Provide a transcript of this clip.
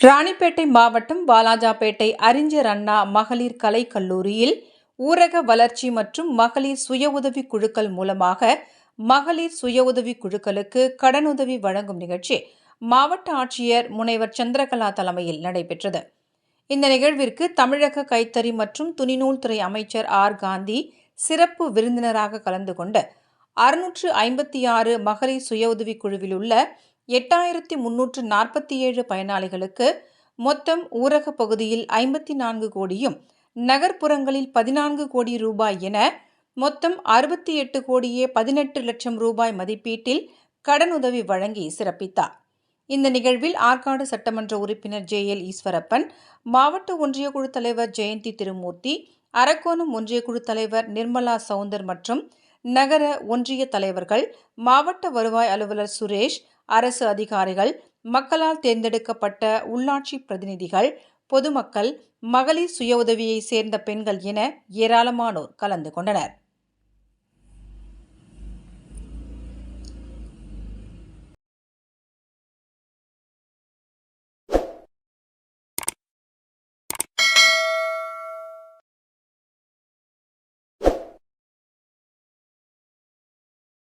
ராணிப்பேட்டை மாவட்டம் வாலாஜாபேட்டை அறிஞர் அண்ணா மகளிர் கலை கல்லூரியில் ஊரக வளர்ச்சி மற்றும் மகளிர் சுய உதவி குழுக்கள் மூலமாக மகளிர் சுய உதவி குழுக்களுக்கு கடனுதவி வழங்கும் நிகழ்ச்சி மாவட்ட ஆட்சியர் முனைவர் சந்திரகலா தலைமையில் நடைபெற்றது. இந்த நிகழ்விற்கு தமிழக கைத்தறி மற்றும் துணிநூல் துறை அமைச்சர் ஆர். காந்தி சிறப்பு விருந்தினராக கலந்து கொண்டு அறுநூற்று ஐம்பத்தி ஆறு மகளிர் சுய உதவிக் குழுவில் உள்ள எட்டாயிரத்தி முன்னூற்று நாற்பத்தி ஏழு பயனாளிகளுக்கு மொத்தம் ஊரக பகுதியில் ஐம்பத்தி நான்கு கோடியும் நகர்ப்புறங்களில் பதினான்கு கோடி ரூபாய் என மொத்தம் அறுபத்தி எட்டு கோடியே பதினெட்டு லட்சம் ரூபாய் மதிப்பீட்டில் கடனுதவி வழங்கி சிறப்பித்தார். இந்த நிகழ்வில் ஆற்காடு சட்டமன்ற உறுப்பினர் ஜே எல் ஈஸ்வரப்பன் மாவட்ட ஒன்றிய குழு தலைவர் ஜெயந்தி திருமூர்த்தி அரக்கோணம் ஒன்றிய குழு தலைவர் நிர்மலா சவுந்தர் மற்றும் நகர ஒன்றிய தலைவர்கள் மாவட்ட வருவாய் அலுவலர் சுரேஷ் அரசு அதிகாரிகள் மக்களால் தேர்ந்தெடுக்கப்பட்ட உள்ளாட்சி பிரதிநிதிகள் பொதுமக்கள் மகளிர் சுய உதவியை சேர்ந்த பெண்கள் என ஏராளமானோர் கலந்து கொண்டனர்.